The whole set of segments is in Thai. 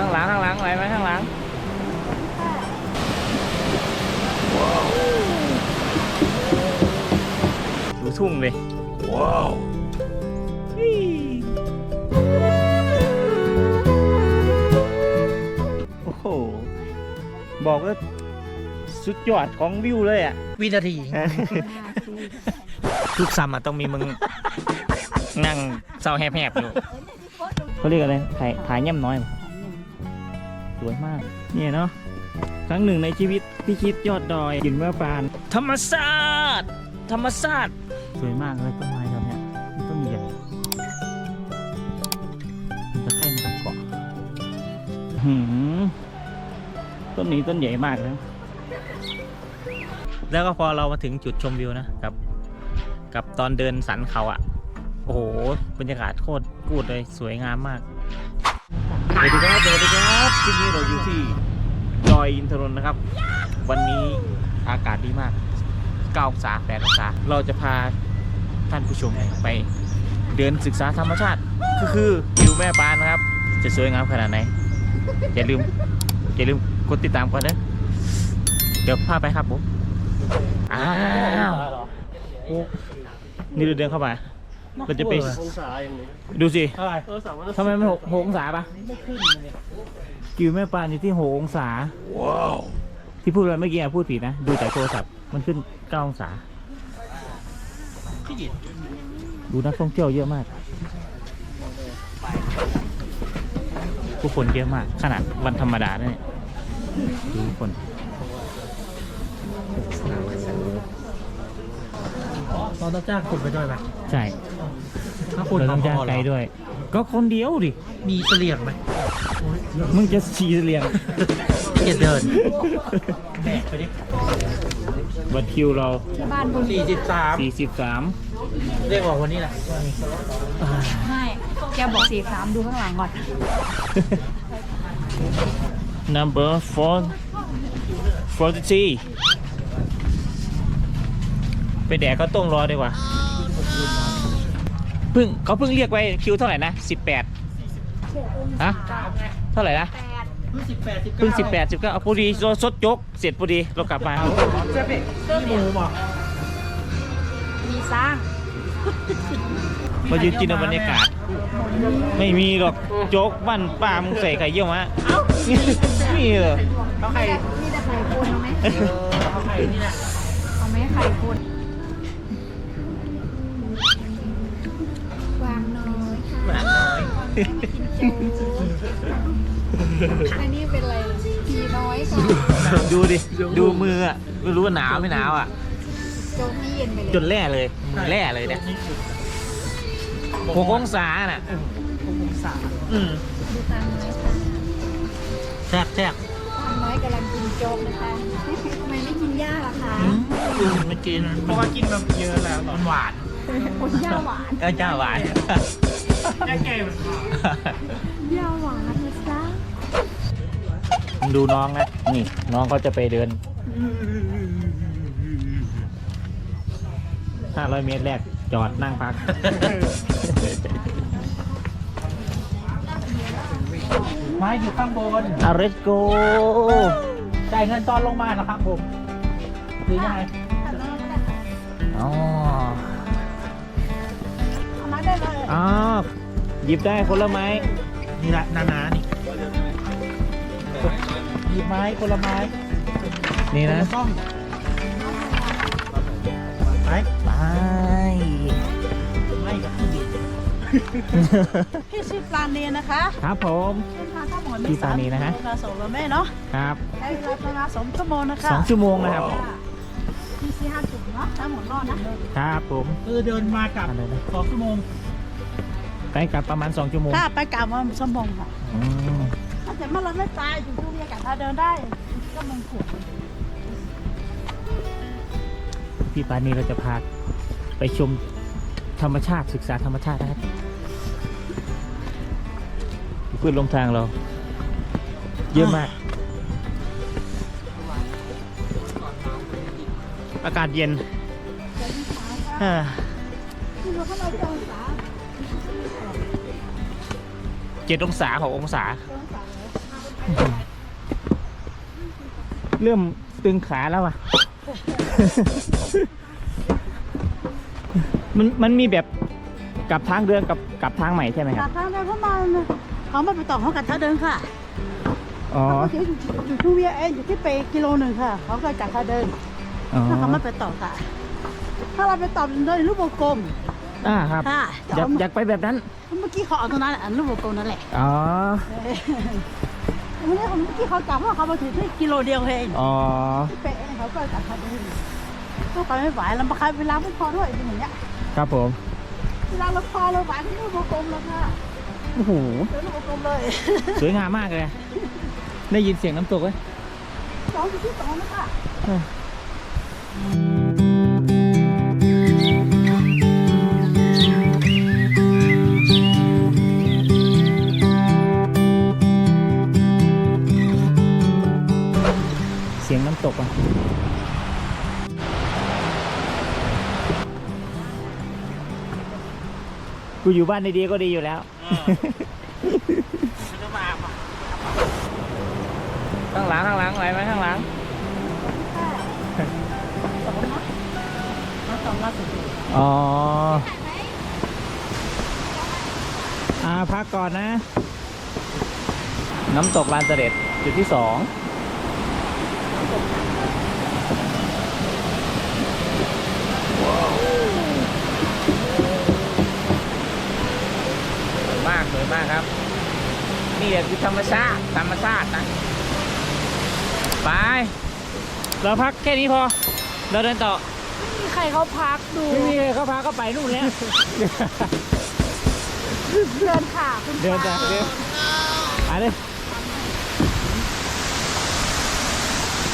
ข้างหลังข้างหลังไหลไหมข้างหลังดูทุ่งเลยว้าวโอ้โห บอกว่าสุดยอดของวิวเลยอะ วินาที ทุกซัมอะต้องมีมึง นั่งเศร้าแหบๆอยู่เขาเรียกอะไรถ่ายถ่ายย่ำน้อยเหรอ สวยมาก เนี่ยเนาะครั้งหนึ่งในชีวิตพี่คิดยอดดอยกินเมื่อปาน ธรรมศาสตร์ธรรมศาสตร์สวยมากเลยต้นไม้ครับเนี่ยต้นใหญ่มันจะแค่มากับเกาะหืมต้นนี้ต้นใหญ่มากแล้ว แล้วก็พอเรามาถึงจุดชมวิวนะกับ กับตอนเดินสันเขาอะ่ะ โอ้โหบรรยากาศโคตรกูดเลยสวยงามมาก วัสดีครับ สวัสดีครับคลิปนี้เราอยู่ที่ดอยอินทนนท์นะครับ วันนี้อากาศดีมาก9องศา8องศา เราจะพาท่านผู้ชมไปเดินศึกษาธรรมชาติ ก็คือวิวแม่ปานนะครับ จะสวยงามขนาดไหน อย่าลืม อย่าลืมกดติดตามก่อนนะเดี๋ยวพาไปครับผม อ้าว นี่เราเดินเข้ามา เราจะไปองศาอย่างนี้ดูสิเท่าไหร่เออสามวันทำไมมันหกหกองศาปะไม่ขึ้นเลยกิวแม่ปานอยู่ที่หกองศาว้าวที่พูดไปเมื่อกี้อะพูดผิดนะ ดูจากโทรศัพท์มันขึ้นเก้าองศาพี่หยิบดูนักท่องเที่ยวเยอะมากผู้คนเยอะมาก ขนาดวันธรรมดาเนี่ยดูผู้คน ต้องจ้างคนไปด้วยไหมใช่ถ้าคนเราต้องจ้างพอๆไกด์ด้วย ก็คนเดียวดิ มีเสลียงไหมมึงจะขี่เรียงเกียเดินแบกไปดิบัตรคิวเราที่บ้านบุญสี่สิบสาม43เรียกออกวันนี้แหละให้แกบอกสี่สามดูข้างหลังก่อน number four forty three ไปแดกก็ต้มรอดีกว่าเพิ่งเขาเพิ่งเรียกไว้คิวเท่าไหร่นะสิบแปดฮะเท่าไหร่นะเพิ่งสิบแปดสิบเพิ่งสิบแปดสิบเก้าพอดีเราสดยกเสร็จพอดีเรากลับมาหมูบอกมีสร้างมายืนกินเอาบรรยากาศ ไม่มีหรอกโจ๊กบ้านป้ามึงใส่ไข่เยี่ยวมะนี่เหรอเขาใครมีแต่ไข่คนเอาไหมเขาใครนี่แหละเอาไหมไข่คน อยอันนี้เป็นอะไรพีน้อยค่ะดูดิ ดูมืออะไม่รู้ว่าหนาวไม่หนาวอะโจ๊กนี่เย็นไปเลยจนแร่เลยมือแร่เลยเนี่ยหกองศาน่ะองศาอืมดูตามน้อยค่ะแซ่บแซ่บตามน้อยกำลังกินโจ๊กนะคะทำไมไม่กินหญ้าล่ะคะอืมไม่กินเพราะว่ากินมาเยอะแล้วมันหวานคนหญ้าหวาน เออจ้าหวาน แก่แก่มันหวานหญ้าหวานนะจ๊ะดูน้องนะ นี่ น้องเขาจะไปเดิน 500 เมตรแรก จอดนั่งพักไม้อยู่ข้างบนอาริสโกจ่ายเงินตอนลงมานะครับผมหรือยังไงอ๋อ เอามาได้เลย อ๋อห ยิบได้คนละไม้นี่ละนานานี่หยิบไม้คนละไม้นี่นะต้องไปไปไม่กับพี่หยิบพี่ชื่อปลาเนียนนะคะ ครับผมเส้นทางทั้งหมดพี่ปลาเนียนนะฮะเวลาส่งเราแม่เนาะครับใช้เวลาประมาณสองชั่วโมงนะคะสองชั่วโมงนะครับที่สี่ห้าจุดเนาะทั้งหมดรอดนะครับผมคือเดินมากลับอะไรนะสองชั่วโมง ไปกลับประมาณ 2 ชั่วโมงถ้าไปกลับว่าชั่วโมงค่ะอืมถ้าแต่เมื่อเราไม่ตายอยู่ที่นี่กันถ้าเดินได้ก็มึงขวดพี่ปานีเราจะพาไปชมธรรมชาติศึกษาธรรมชาตินะครับพืชลงทางเรา เยอะมาก อากาศเย็นอ่า ที่เราเข้ามาเจอสา เจ็ดองศาหกองศาเจอสาเริ่มตึงขาแล้วอะ มันมันมีแบบกลับทางเดินกับกลับทางใหม่ใช่ไหมคจารักบ ทางเดินเข้ามาเนี่ยเขาไม่ไปต่อเขากัดท่าเดินค่ะอ๋อ เขาอยู่อยู่ทูเวียเองอยู่ที่เปกิโลหนึ่งค่ะ เขาก็กัดท่าเดินอ๋อถ้าเขาไม่ไปต่อค่ะ ถ้าเราไปต่อเดินรูปวงกลมอ่าครับ ค่ะอยากอยากไปแบบนั้นเมื่อ กี้เขาเอาตรงนั้นแหละอันรูปวงกลมนั่นแหละอ๋อเมื่อกี้เมื่อกี้เขาจับเพราะเขามาถึงที่กิโลเดียวเองอ๋อที่เปเองเขาก็กัดท่าเดินก็ไปไม่ไหวแล้วมาคายเวลาไม่พอด้วยเป็นอย่างเงี้ยครับผมเวลาเราพอเราไหวที่รูปวงกลมแล้วค่ะโอ้โหเดินรูปวงกลมเลย สวยงามมากเลย ได้ยินเสียงน้ำตกไหมสองอยู่ที่สองนะคะเกอะกูอยู่บ้านดีๆก็ดีอยู่แล้วข้างหลังข้างหลังไหวไหมข้างหลังมาสองล่าสุดอ๋ออ่าพักก่อนนะ น้ำตกลานเสด็จจุดที่สอง สวยมากสวยมากครับ นี่แหละคือธรรมชาติธรรมชาตินะ ไป เราพักแค่นี้พอ เราเดินต่อ มีใครเขาพักดูไม่มีเลยเขาพาเขาไปนู่นแล้ว เดินค่ะคุณเดินจ้ะเดินไป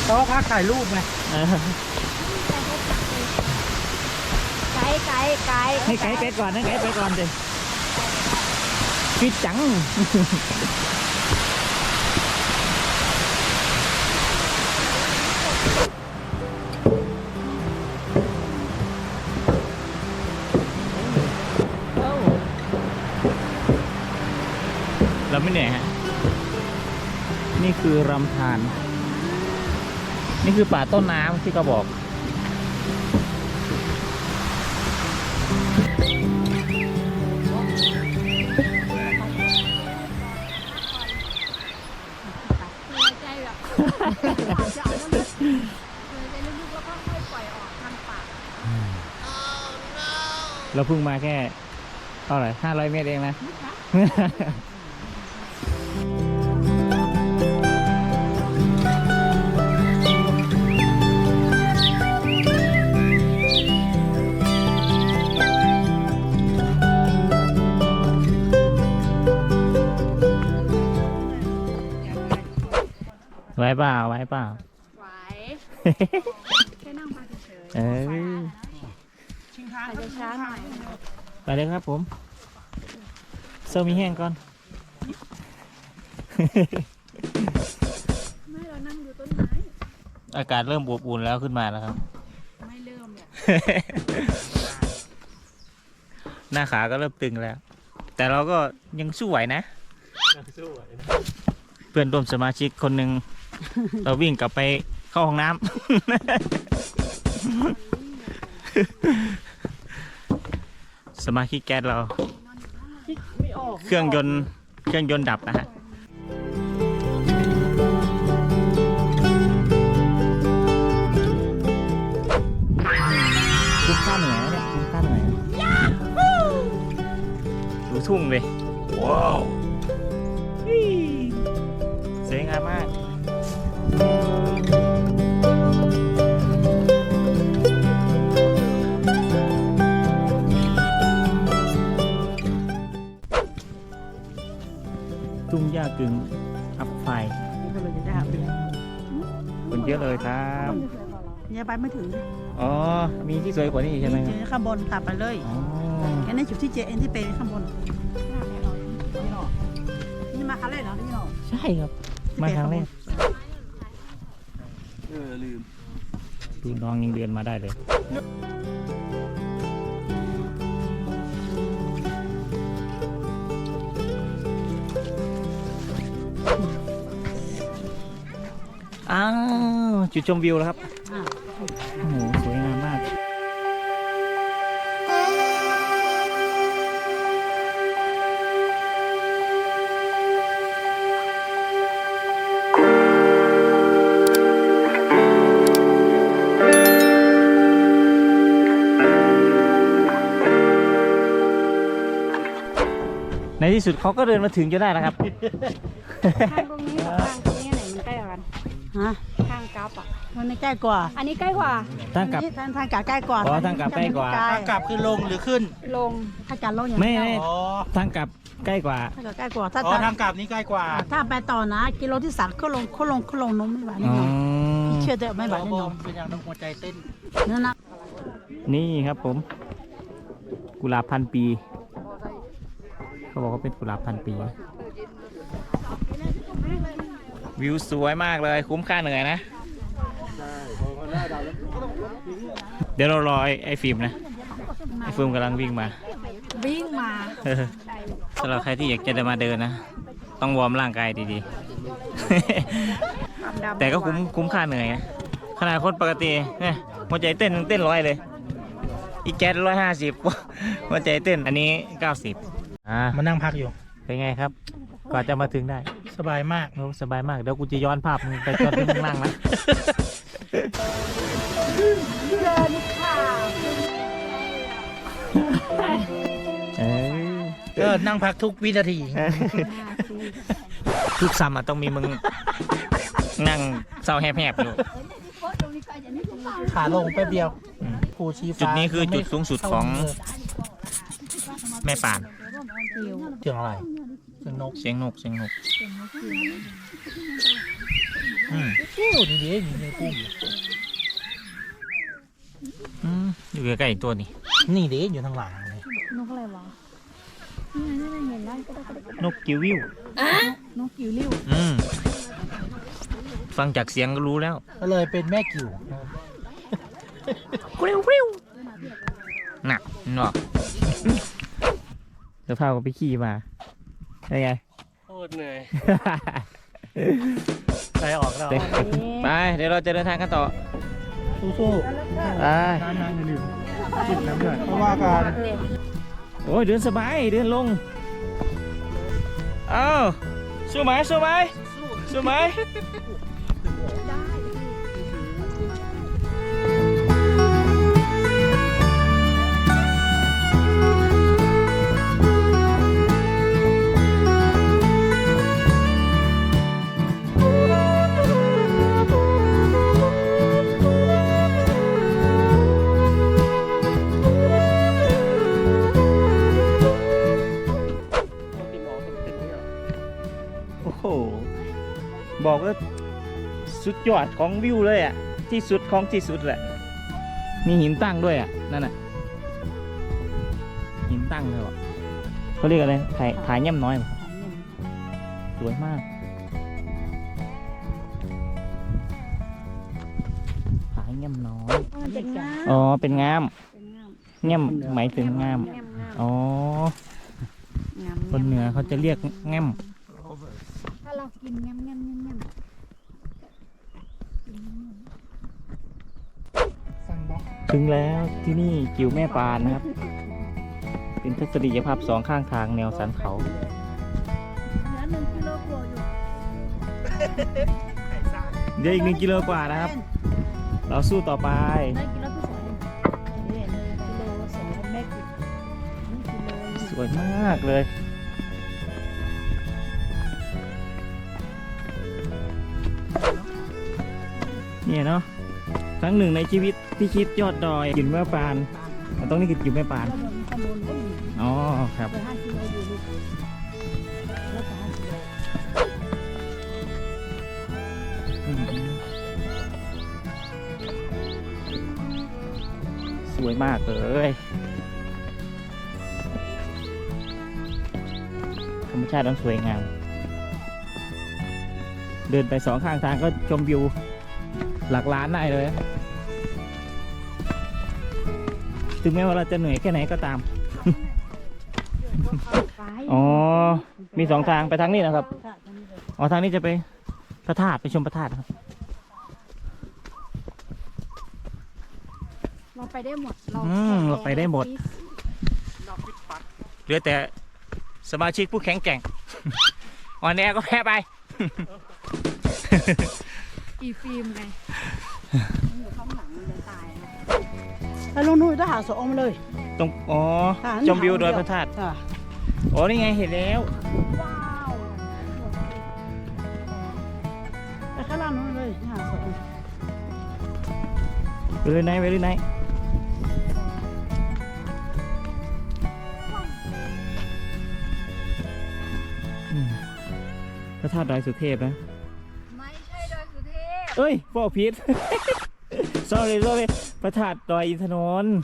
เลยเขาพักถ่ายรูปไงเออไกด์ไกด์ไกด์ให้ไกด์ไปก่อนนะไกด์ไปก่อนเลยฟิตจังเราไม่เหนื่อยฮะ นี่คือรำธาร นี่คือป่าต้นน้ำที่เขาบอกใจแบบจะเอาน้ำเลยใจลึกๆแล้วก็ค่อยปล่อยออกทางปากเราเพิ่งมาแค่เท่าไหร่ห้าร้อยเมตรเองนะ ไว้เปล่าไว้เปล่า ไหวแค่นั่งพักเฉยเออๆอาจจะช้าหน่อยไปเลยครับผมเซอร์มีแห้งก่อน ไม่เรานั่งดูต้นไม้อากาศเริ่มอบอุ่นแล้วขึ้นมาแล้วครับ ไม่เริ่มเนี่ยหน้าขาก็เริ่มตึงแล้ว แต่เราก็ยังสู้ไหวนะ เพื่อนร่วมสมาชิกคนหนึ่ง เราวิ่งกลับไปเข้าห้องน้ำ สมาชิกแก๊สเราไม่ออกเครื่องยนต์เครื่องยนต์ดับนะฮะคุ้มค่าเหนื่อยนะเนี่ยคุ้มค่าเหนื่อยดูทุ่งเลย ว้าวสวยงามมาก ทุ่งหญ้ากึ่งอัพไฟก็เลยจะได้ไปแล้วคนเยอะเลยครับ เนี่ยไปไม่ถึงอ๋อ มีที่สวยกว่านี้อีกใช่ไหมครับนี่ข้างบนตัดไปเลยอ๋ออันนี้จุดที่เจเอ็นที่เป็นข้างบนนี่มาครั้งแรกเหรอนี่เนาะใช่ครับ มาครั้งแรก ดูน้องยังเดินมาได้เลย อ้าวจุดชมวิวแล้วครับ ที่สุดเขาก็เดินมาถึงจนได้นะครับ ข้างตรงนี้กับข้างตรงนี้ไหนมันใกล้กว่ากันฮะข้างกราฟอะมันไม่ใกล้กว่าอันนี้ใกล้กว่าตั้งกับทางทางกลับใกล้กว่าอ๋อทางกลับใกล้กว่า ทางกลับคือลงหรือขึ้น ลง ถ้าการลงอย่างไม่เดียวไม่อ๋อ ทางกลับใกล้กว่า ถ้าเกิดใกล้กว่าถ้าอ๋อถ้าทางกลับนี้ใกล้กว่าถ้าไปต่อนะ กิโลที่สามก็ลงก็ลงก็ลงน้มไม่ไหวแน่อ๋อนอนพี่เชื่อเถอะไม่ไหวแน่นอนเป็นอย่างต้องหัวใจเต้นนั่นนะนี่ครับผม กุหลาบพันปี เขาบอกว่าเป็นกุหลาบพันปี วิวสวยมากเลยคุ้มค่าเหนื่อยนะ เดี๋ยวเรารอไอ้ไอ้ฟิล์มนะ ไอ้ฟิล์มกำลังวิ่งมา วิ่งมาสำหรับใครที่อยากจะมาเดินนะ ต้องวอร์มร่างกายดีๆแต่ก็คุ้มคุ้มค่าเหนื่อยนะขนาดคนปกติเนี่ยหัวใจเต้นยังเต้นร้อยเลย อีกแก๊สร้อยห้าสิบหัวใจเต้นอันนี้เก้าสิบ อ่ามานั่งพักอยู่ เป็นไงครับกว่อนจะมาถึงได้สบายมาก โอ้สบายมาก เดี๋ยวกูจะย้อนภาพมึงไปจนถึงข้างล่างนะเดินค่ะเอ้ยก็นั่งพักทุกวินาที ทุกซ้ำอะต้องมีมึง นั่งเศร้าแหบๆอยู่ ขาลงแป๊บเดียวอืมภูชีฟ้าจุดนี้คือจุดสูงสุดของ แม่ป่าน เสียงอะไร เสียงนก เสียงนก เสียงนกอืมโอ้นี่ดีนี่ในปุ่มอืมอยู่ใกล้ๆอีกตัวนี่ นี่ดีอยู่ทางหลังเลยนกอะไรวะนี่ไงนี่ไงเห็นได้ก็ได้ก็ได้นกกิววิวนกกิ๋วริ้วอืมฟังจากเสียงก็รู้แล้ว ก็เลยเป็นแม่กิ่วกริ้วกริ้วหนักหนอก เดี๋ยวพาก็ไปขี่มาได้ไง โคตรเหนื่อยใจออกแล้วเดี๋ยวไป เดี๋ยวเราจะเดินทางกันต่อสู้ไปๆน้ำน้ำดื่มจิบน้ำด้วยเพราะว่าการโอ้ยเดินสบาย เดินลง เอ้าสู้ไหมสู้ไหมสู้ไหม ยอดของวิวเลยอะ ที่สุดของที่สุดแหละ มีหินตั้งด้วยอะ นั่นน่ะ หินตั้งเลยว่ะเขาเรียกอะไรถ่ายถ่ายเย่ำน้อยป่ะสวยมาก ถ่ายเย่ำน้อยมันเป็นงามอ๋อ เป็นงามเป็นงามเง่ำหมายถึงงามงามงามอ๋องามคนเหนือเขาจะเรียกแง่มถ้าเรากินงามงามงามงาม สั่งบล็อก ถึงแล้วที่นี่กิวแม่ปานนะครับ เป็นทัศนียภาพสองข้างทางแนวสันเขาแล้วหนึ่งกิโลกว่าอยู่ไข่ซ่าเดี๋ยวอีกหนึ่งกิโลกว่านะครับ เราสู้ต่อไปได้กิโลที่สองเองเนี่ยกิโลสองเมตรกิโลสวยมากเลยเนี่ยเนาะ ครั้งหนึ่งในชีวิตที่คิดยอดดอยกินแม่ปานอะตรงนี้คือกินแม่ปานข้างบนข้างบนก็มีอ๋อครับไปห้ากิโลอยู่ลูกแล้วก็ห้ากิโลอืมสวยมากเลยธรรมชาติต้องสวยงาม เดินไปสองข้างทางก็ชมวิว หลักล้านได้เลย ถึงแม้ว่าเราจะเหนื่อยแค่ไหนก็ตาม อ๋อ มีสองทางไปทางนี้นะครับ อ๋อ ทางนี้จะไปพระธาตุไปชมพระธาตุครับ เราไปได้หมด เราอืมเราไปได้หมด เหลือแต่สมาชิกผู้แข็งแกร่ง อ่อนแอก็แพ้ไป อีฟิล์มไงอยู่ข้างหลังมันจะตายนะแล้วลุงนุ้ยต้องหาสองมาเลยตรงอ๋อค่ะจมวิวดอยพระธาตุอะอ๋อนี่ไงเห็นแล้วว้าวไปข้างล่างนู้นเลยหาสองไปเลยไหนไปเลยไหนอืมพระธาตุดอยสุเทพนะไม่ใช่ดอยสุ เอ้ยบอกผิด sorry sorry พระธาตุดอยอินทนนท์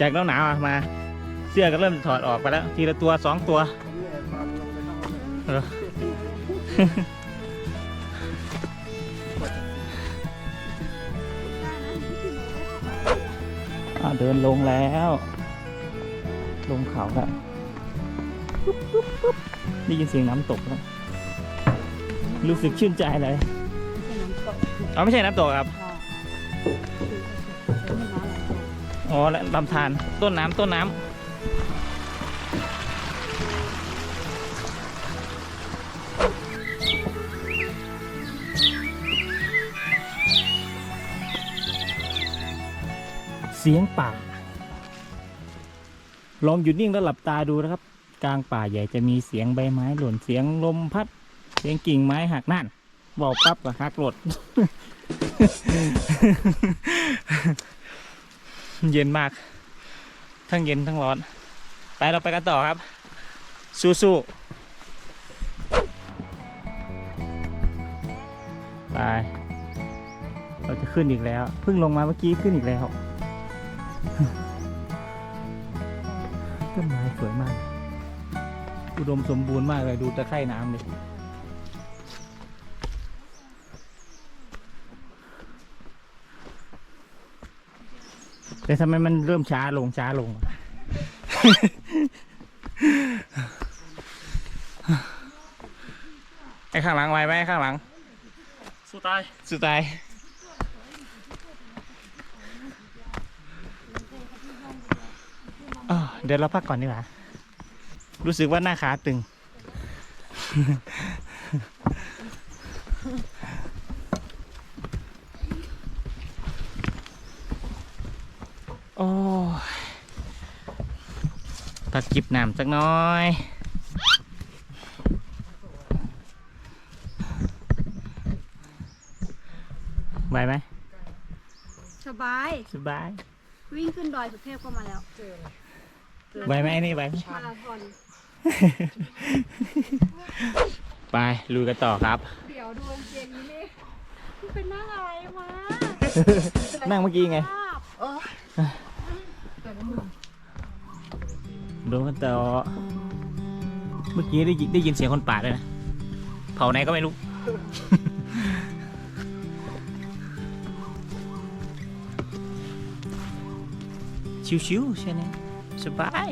จากหนาวมา เสื้อก็เริ่มถอดออกไปแล้ว ทีละตัวสองตัวเดินลงแล้ว ลงเขาแล้ว ได้ยินเสียงน้ำตกแล้วรู้สึกชื่นใจเลยไม่ใช่น้ำตกอ๋อไม่ใช่น้ำตกครับอะเดี๋ยวมันมาหลายตัวอ๋อและลำธารต้นน้ำต้นน้ำเสียงป่า ลองหยุดนิ่งแล้วหลับตาดูนะครับ กลางป่าใหญ่จะมีเสียงใบไม้หล่นเสียงลมพัด เสียงกิ่งไม้หักนั่นบอกปั๊บก็หักหลด เย็นมาก ทั้งเย็นทั้งร้อน ไปเราไปกันต่อครับ สู้ๆไปเราจะขึ้นอีกแล้วเพิ่งลงมาเมื่อกี้ขึ้นอีกแล้วต้นไม้สวยมาก อุดมสมบูรณ์มากเลยดูตะไคร่น้ำเลยแต่ทำไมมันเริ่มช้าลงช้าลงอะไอ้ข้างหลังไหวไหมไอ้ข้างหลัง สู้ตายสุดท้ายอ้าวเดี๋ยวเราพักก่อนดีกว่า รู้สึกว่าหน้าขาตึง โอ้ยพักจิบน้ำสักหน้อย ไหวไหม สบาย สบาย วิ่งขึ้นดอยสุเทพก็มาแล้ว ไหวไหมไอ้นี่ไหวไหม มาราธอน ไปลุยกันต่อครับ เดี๋ยวดูกางเกงนี้นี่มันเป็นหน้าอะไรมานั่งเมื่อกี้ไงภาพดูกันต่อ เมื่อกี้ได้ยินได้ยินเสียงคนป่าด้วยนะ เผาไหนก็ไม่รู้ ชิวๆใช่ไหมสบาย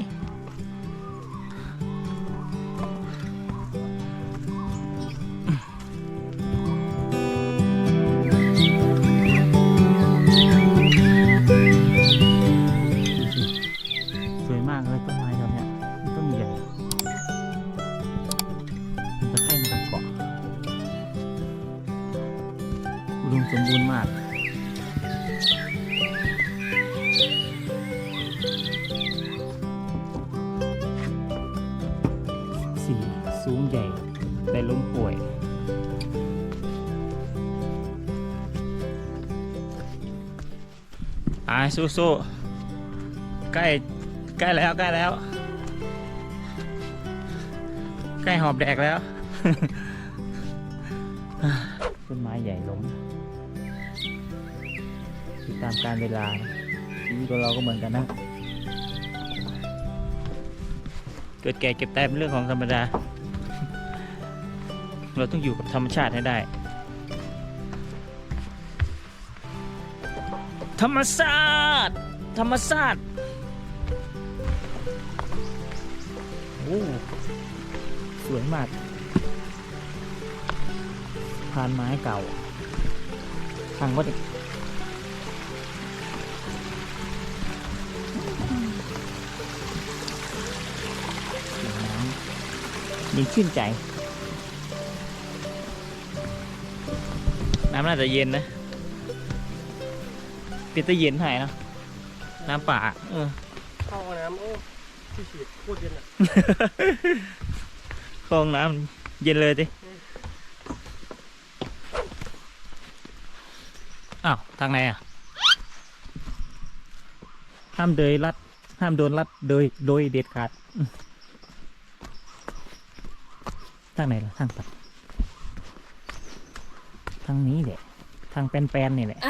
ไปสู้ๆใกล้ใกล้แล้วใกล้แล้ว ใกล้หอบแดกแล้วต้นไม้ใหญ่ล้มติดตามการเวลาชีวิตของเราก็เหมือนกันนะ เกิดแก่เก็บตายเป็นเรื่องของธรรมดา เราต้องอยู่กับธรรมชาติให้ได้ ธรรมชาติธรรมชาติโอ้สวยมากพานไม้เก่าทางวัดยิงชื่นใจ น้ำน่าจะเย็นนะ ปิดตะเย็นหายเนอะน้ำป่าเออ เข้าห้องน้ำโอ้ที่ฉีดโคตรเย็นอะเข้าห้องน้ำเย็นเลยดิอ้าว ทางไหนอะ ห้ามเดยรัด ห้ามโดนรัดโดยโดยเด็ดขาดอืมทางไหนล่ะ ทางตัดทางนี้แหละ ทางแปลนๆนี่แหละ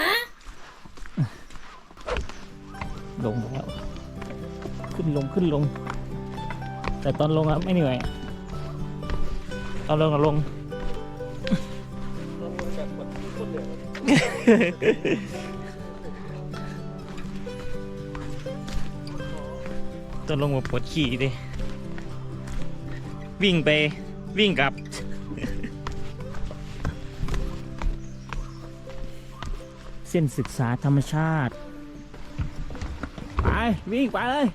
ลงแล้ว ขึ้นลงขึ้นลง แต่ตอนลงอะไม่เหนื่อย ตอนลงอะลงลงแบบกดโคตรเหนื่อยตอนลงมาปวดขี่ดิ วิ่งไปวิ่งกลับเส้นศึกษาธรรมชาติไป วิ่งไปเลย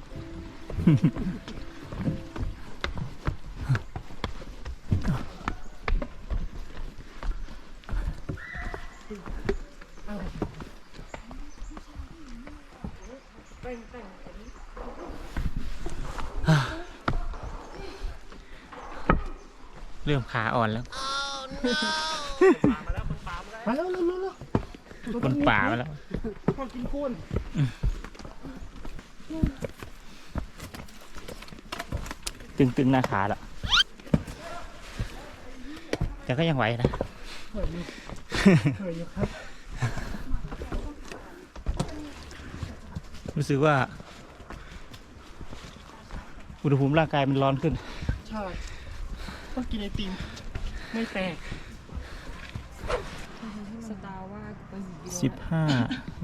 เริ่มขาอ่อนแล้วมาแล้วเร็วเร็วเร็วบนป่ามาแล้วคนกินคูน ตึงตึงๆหน้าขาแล้วแต่ก็ยังไหวนะเหนื่อยอยู่เหนื่อยอยู่ครับรู้สึกว่า อุณหภูมิร่างกายมันร้อนขึ้น ใช่ต้องกินไอติมไม่แตกสตาร์ว่าไปหิวสิบห้า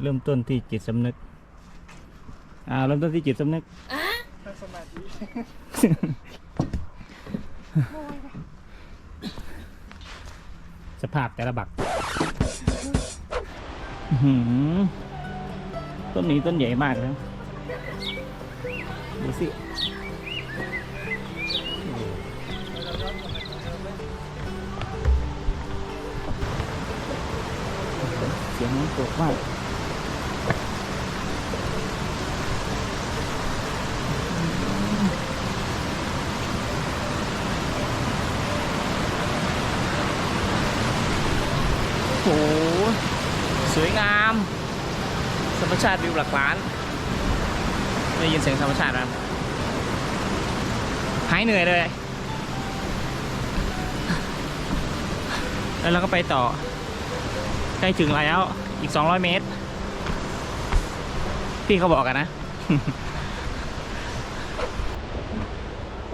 เริ่มต้นที่จิตสำนึก อ่า เริ่มต้นที่จิตสำนึกถ้าสมาธิ ภาพแต่ละบักต้นนี้ต้นใหญ่มากนะดูสิเสียงมันโกมาก โอ้โห สวยงาม ธรรมชาติวิวหลักล้าน ได้ยินเสียงธรรมชาติไหมหายเหนื่อยเลย แล้วเราก็ไปต่อ ใกล้ถึงแล้ว อีก 200 เมตร พี่เขาบอกกันนะ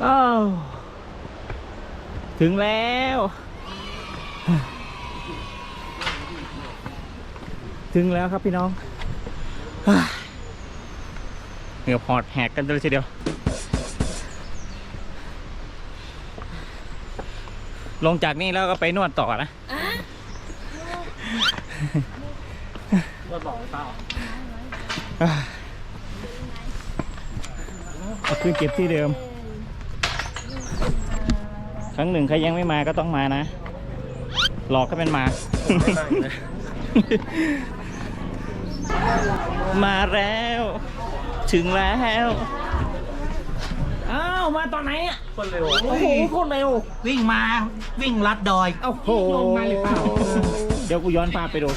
อ้าวถึงแล้ว ถึงแล้วครับพี่น้องเหงื่อพอดแหกกันเลยทีเดียว ลงจากนี่แล้วก็ไปนวดต่อนะนว่าบอกเปล่าเอาคืนเก็บที่เดิม ครั้งหนึ่งใครยังไม่มาก็ต้องมานะ หลอกก็เป็นมา มาแล้ว ถึงแล้ว อ้าว มาตอนไหนอะคนเร็วโอ้โหโคตรเร็ว วิ่งมาวิ่งลัดดอยโอ้โหลงมาเลยเปล่า เดี๋ยวกูย้อนภาพไปดู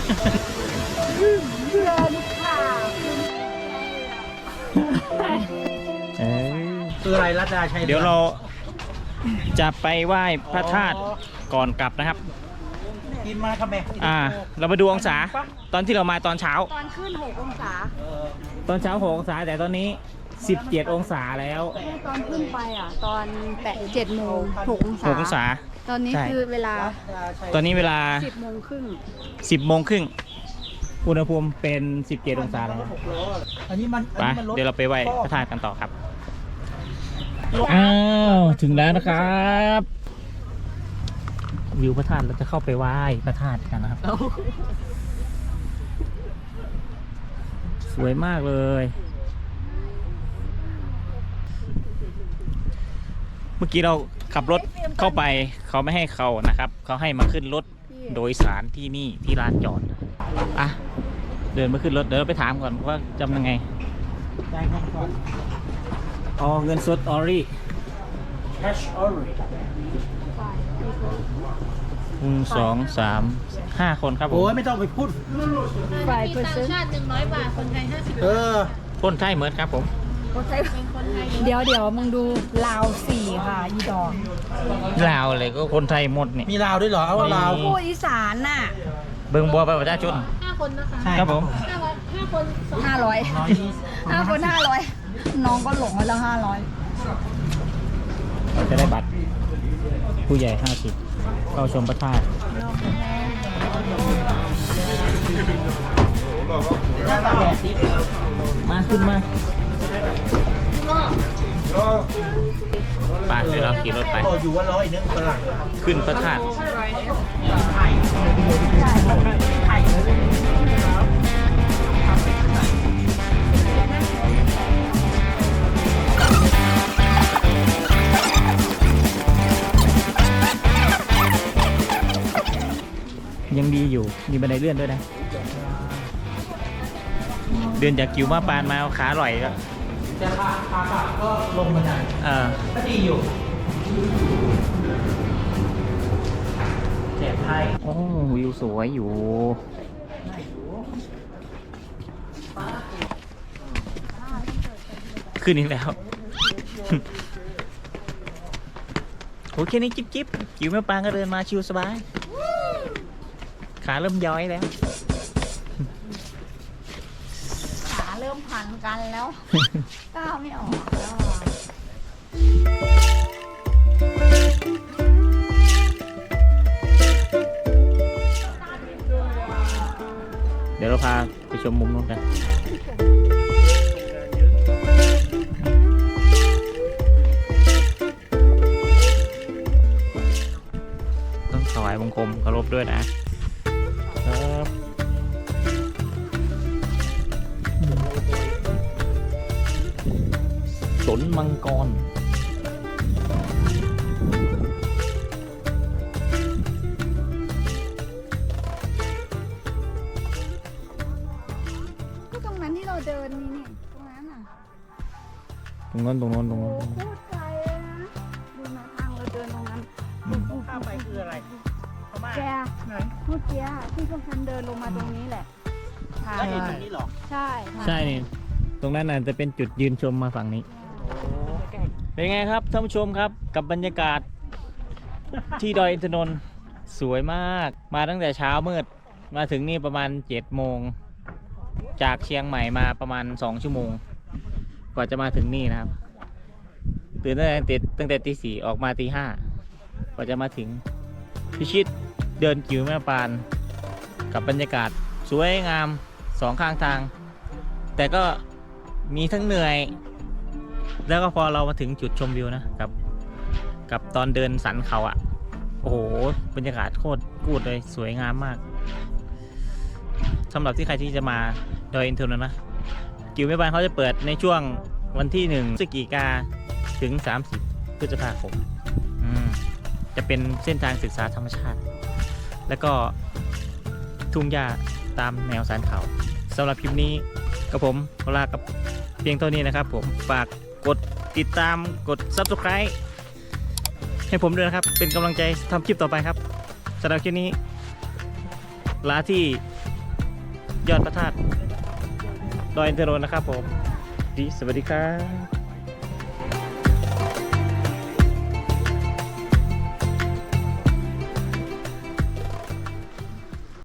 เอ้ยคืออะไรลัดดาชัยเดี๋ยวเราจะไปไหว้พระธาตุก่อนกลับนะครับ กินมาครับแม่อ่า เรามาดูองศา ตอนที่เรามาตอนเช้า ตอนขึ้น 6 องศาตอนเช้าหกองศาแต่ตอนนี้ 17 องศาแล้วตอนขึ้นไปอะ ตอนแปดเจ็ดโมงหกองศา 6องศา ตอนนี้ใช่ คือเวลาตอนนี้เวลา10โมงครึ่ง10โมงครึ่งอุณหภูมิเป็น 17 องศาแล้วอันนี้มันไปอันนี้มันรถเดี๋ยวเราไปไหว้พระธาตุกันต่อครับ อ้าว ถึงแล้วนะครับ วิวพระธาตุเราจะเข้าไปไหว้พระธาตุกันนะครับ สวยมากเลย เมื่อกี้เราขับรถเข้าไปเขาไม่ให้เขานะครับ เขาให้มาขึ้นรถโดยสารที่นี่ที่ลานจอดอะเดินมาขึ้นรถเดี๋ยวเราไปถามก่อนว่าจำยังไงได้เงินก่อนอ๋อเงินสดออรี่ cash only หนึ่งสองสามห้าคนครับผมโอ้ยไม่ต้องไปพูด ฝ่ายต่างชาติหนึ่งร้อยบาท คนไทยห้าสิบเออคนไทยเหมือนครับผมคนไทยเป็นคนไทยเดี๋ยวเดี๋ยวมึงดูลาวสี่ค่ะอีดองลาวเลยก็คนไทยหมดนี่ มีลาวด้วยเหรอ เอาว่าลาว มี พูดอีสานน่ะเบิ่งบัวไปประชาชนห้าคนนะคะใช่ ครับผม ห้าร้อยห้าคนสองห้าร้อยน้อยยี่สิบห้าคนห้าร้อยน้องก็หลงไปแล้วห้าร้อยเราจะได้บัตร ผู้ใหญ่ห้าสิบ เข้าชมพระธาตุมาขึ้นมาไปเดี๋ยวเราขี่รถไปโอ้อยู่ว่าร้อยนึงฝรั่งขึ้นพระธาตุ ยังดีอยู่ มีบันไดเลื่อนด้วยนะ เดินจากกิวมาปานมาเอาขาอร่อยก็จะพาพากลับก็ลงมาจากเออก็ดีอยู่แจกไทยโอ้วิวสวยอยู่ขึ้นอีกแล้วโอเคนี่จิ๊บจิ๊บจิ๋วแม่ปางก็เดินมาชิวสบาย ขาเริ่มย้อยแล้ว ขาเริ่มพันกันแล้วก้าวไม่ออกแล้วอะเดี๋ยวเราพาไปชมมุมนู้นกัน ต้องถวายบังคมเคารพด้วยนะ รงนั้นตรงนั้นตรงโอ้นั้นโคตรไกลเลยนะดูนะทางเราเดินตรงนั้นอืม ข้ามไปคืออะไรพม่าแกไหนเมื่อกี้ที่พวกฉันเดินลงมาตรงนี้แหละทางแล้วเห็นตรงนี้เหรอใช่ค่ะใช่นี่ตรงนั้นน่ะจะเป็นจุดยืนชมมาฝั่งนี้ เป็นไงครับท่านผู้ชมครับกับบรรยากาศ ที่ดอยอินทนนท์สวยมากมาตั้งแต่เช้ามืด มาถึงนี่ประมาณ7จ็ดโมง จากเชียงใหม่มาประมาณ 2 ชั่วโมง กว่าจะมาถึงนี่นะครับ ตื่นตั้งแต่ตีตั้งแต่ตีสี่ออกมาตีห้ากว่าจะมาถึงพิชิตเดินกิวแม่ปาน กับบรรยากาศสวยงามสองข้างทาง แต่ก็มีทั้งเหนื่อย แล้วก็พอเรามาถึงจุดชมวิวนะกับ กับตอนเดินสันเขาอะ่ะ โอ้โห บรรยากาศโคตรกูดเลยสวยงามมากสำหรับที่ใครที่จะมาดอยอินทนนท์นะ กิวแม่บ้านเขาจะเปิดในช่วงวันที่หนึ่งพฤศจิกาถึง 30พฤษภาคมจะเป็นเส้นทางศึกษาธรรมชาติ แล้วก็ทุ่งหญ้าตามแนวสันเขาสำหรับคลิปนี้กับผมขอลากับเพียงเท่านี้นะครับผมฝากกดติดตามกด subscribe ให้ผมด้วยนะครับ เป็นกำลังใจทำคลิปต่อไปครับสำหรับคลิปนี้ลาที่ยอดพระธาตุ ดอยอินทนนท์นะครับผมดีสวัสดีครับ